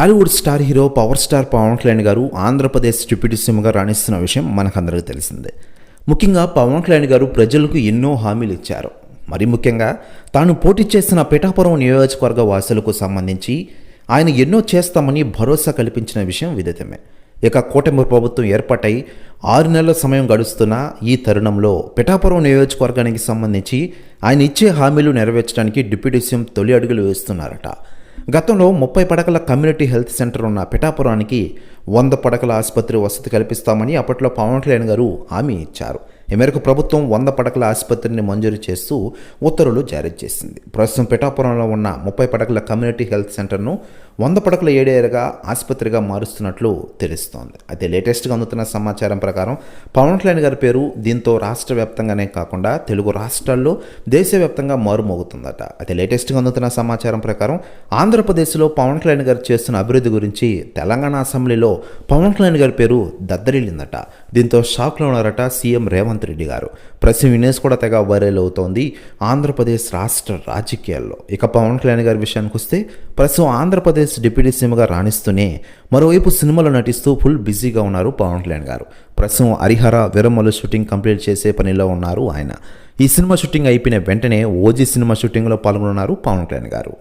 Tollywood star hero power star Pawan Kalyan garu Andhra Pradesh deputy సీఎంగా రాణిస్తున్న విషయం మనకందరికీ తెలిసిందే. ముఖ్యంగా పవన్ కళ్యాణ్ గారు ప్రజలకు ఎన్నో హామీలు ఇచ్చారు. మరి ముఖ్యంగా తాను పోటీ చేసిన పిఠాపురం నియోజకవర్గ వాసులకు సంబంధించి ఆయన ఎన్నో చేస్తామని భరోసా కల్పించిన విషయం విదితమే. ఇక కూటమి ప్రభుత్వం ఏర్పాటై ఆరు నెలల సమయం గడుస్తున్న ఈ తరుణంలో పిఠాపురం నియోజకవర్గానికి సంబంధించి ఆయన ఇచ్చే హామీలు నెరవేర్చడానికి డిప్యూటీ సీఎం తొలి అడుగులు వేస్తున్నారట. గతంలో ముప్పై పడకల కమ్యూనిటీ హెల్త్ సెంటర్ ఉన్న పిఠాపురానికి వంద పడకల ఆసుపత్రి వసతి కల్పిస్తామని అప్పట్లో పవన్ కళ్యాణ్ గారు హామీ ఇచ్చారు. ఈ మేరకు ప్రభుత్వం వంద పడకల ఆసుపత్రిని మంజూరు చేస్తూ ఉత్తర్వులు జారీ చేసింది. ప్రస్తుతం పిఠాపురంలో ఉన్న ముప్పై పడకల కమ్యూనిటీ హెల్త్ సెంటర్ను వంద పడకల ఏడేరుగా ఆసుపత్రిగా మారుస్తున్నట్లు తెలుస్తోంది. అయితే లేటెస్ట్గా అందుతున్న సమాచారం ప్రకారం పవన్ కళ్యాణ్ గారి పేరు దీంతో రాష్ట్ర వ్యాప్తంగానే కాకుండా తెలుగు రాష్ట్రాల్లో దేశవ్యాప్తంగా మారుమోగుతుందట. అయితే లేటెస్ట్గా అందుతున్న సమాచారం ప్రకారం ఆంధ్రప్రదేశ్లో పవన్ కళ్యాణ్ గారు చేస్తున్న అభివృద్ధి గురించి తెలంగాణ అసెంబ్లీలో పవన్ కళ్యాణ్ గారి పేరు దద్దరిల్లిందట. దీంతో షాక్లో ఉన్నారట సీఎం రేవంత్ రెడ్డి గారు. ప్రస్తుతం వినేష్ కూడా తెగ వైరల్ అవుతోంది. ఆంధ్రప్రదేశ్ రాష్ట్ర రాజకీయాల్లో. ఇక పవన్ కళ్యాణ్ గారి విషయానికి వస్తే ప్రస్తుతం ఆంధ్రప్రదేశ్ డిప్యూటీ సీఎంగా రాణిస్తూనే మరోవైపు సినిమాలో నటిస్తూ ఫుల్ బిజీగా ఉన్నారు పవన్ కళ్యాణ్ గారు. ప్రస్తుతం హరిహర విరమలు షూటింగ్ కంప్లీట్ చేసే పనిలో ఉన్నారు ఆయన. ఈ సినిమా షూటింగ్ అయిపోయిన వెంటనే ఓజీ సినిమా షూటింగ్లో పాల్గొన్నారు పవన్ కళ్యాణ్ గారు.